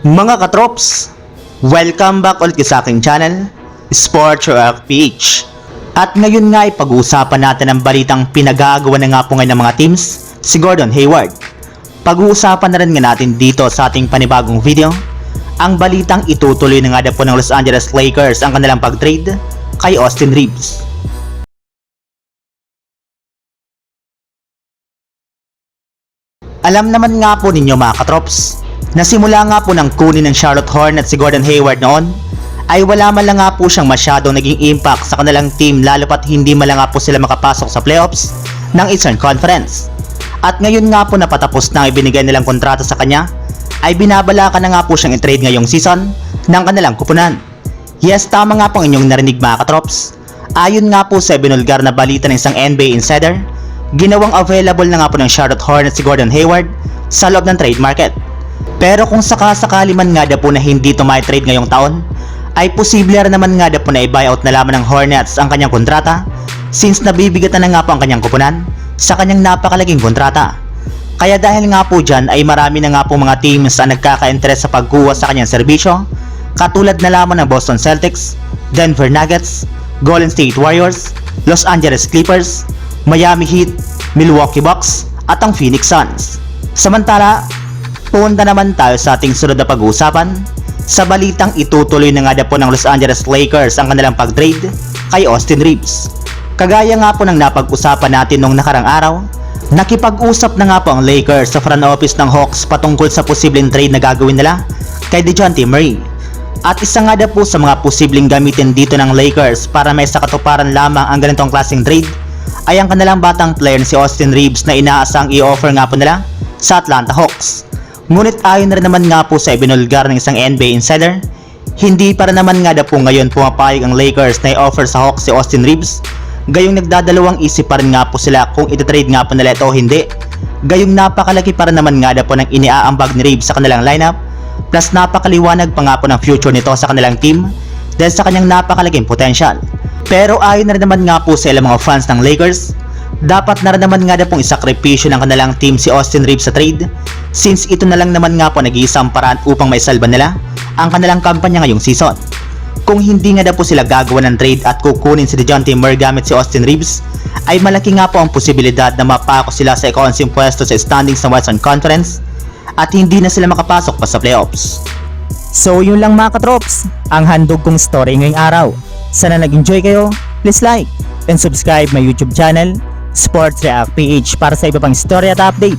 Mga katrops, welcome back ulit sa aking channel, Sports Rock PH. At ngayon nga ay pag-uusapan natin ang balitang pinagagawa na nga po ngayon ng mga teams, si Gordon Hayward. Pag-uusapan na rin nga natin dito sa ating panibagong video, ang balitang itutuloy na nga po ng Los Angeles Lakers ang kanilang pag-trade kay Austin Reeves. Alam naman nga po ninyo mga katrops, na simula nga po ng kunin ng Charlotte Hornets si Gordon Hayward noon, ay wala man lang nga po siyang masyadong naging impact sa kanilang team lalo pat hindi man lang nga po sila makapasok sa playoffs ng Eastern Conference. At ngayon nga po napatapos na ibinigay nilang kontrata sa kanya, ay binabalakan na nga po siyang i-trade ngayong season ng kanilang kupunan. Yes, tama nga po ang inyong narinig mga katrops. Ayon nga po sa binulgar na balita ng isang NBA insider, ginawang available na nga po ng Charlotte Hornets si Gordon Hayward sa loob ng trade market. Pero kung sakasakali man nga daw po na hindi ito trade ngayong taon, ay posible rin naman nga daw po na i-buyout na lamang ng Hornets ang kanyang kontrata since nabibigatan na nga po ang kanyang kupunan sa kanyang napakalaging kontrata. Kaya dahil nga po dyan ay marami na nga po mga teams ang nagkaka-interest sa pagkuha sa kanyang serbisyo katulad na lamang ng Boston Celtics, Denver Nuggets, Golden State Warriors, Los Angeles Clippers, Miami Heat, Milwaukee Bucks at ang Phoenix Suns. Samantala, punta naman tayo sa ating sunod na pag-uusapan sa balitang itutuloy na nga daw po ng Los Angeles Lakers ang kanilang pag-trade kay Austin Reeves. Kagaya nga po ng napag-usapan natin nung nakarang araw, nakipag-usap na nga po ang Lakers sa front office ng Hawks patungkol sa posibleng trade na gagawin nila kay DeJounte Murray. At isa nga daw po sa mga posibleng gamitin dito ng Lakers para may sakatuparan lamang ang ganitong klaseng trade ay ang kanilang batang player na si Austin Reeves na inaasang i-offer nga po nila sa Atlanta Hawks. Ngunit ayon na rin naman nga po sa ibinulgar ng isang NBA insider, hindi para naman nga daw po ngayon pumapayag ang Lakers na i-offer sa Hawks si Austin Reeves. Gayong nagdadalawang isip pa rin nga po sila kung ititrade nga po nila ito o hindi. Gayong napakalaki para naman nga daw po ng iniaambag ni Reeves sa kanilang lineup plus napakaliwanag pa nga po ng future nito sa kanilang team dahil sa kanyang napakalaking potential. Pero ayon na rin naman nga po sa ilang mga fans ng Lakers, dapat na rin naman nga na pong isakripisyo ng kanilang team si Austin Reeves sa trade since ito na lang naman nga po nag-iisang paraan upang maisalba nila ang kanilang kampanya ngayong season. Kung hindi nga daw po sila gagawa ng trade at kukunin si DeJounte Murray gamit si Austin Reeves, ay malaki nga po ang posibilidad na mapako sila sa ikawansing pwesto sa standings ng Western Conference at hindi na sila makapasok pa sa playoffs. So yun lang mga katrops, ang handog kong story ngayong araw. Sana nag-enjoy kayo, please like and subscribe my YouTube channel, Sports React PH para sa iba pang story at update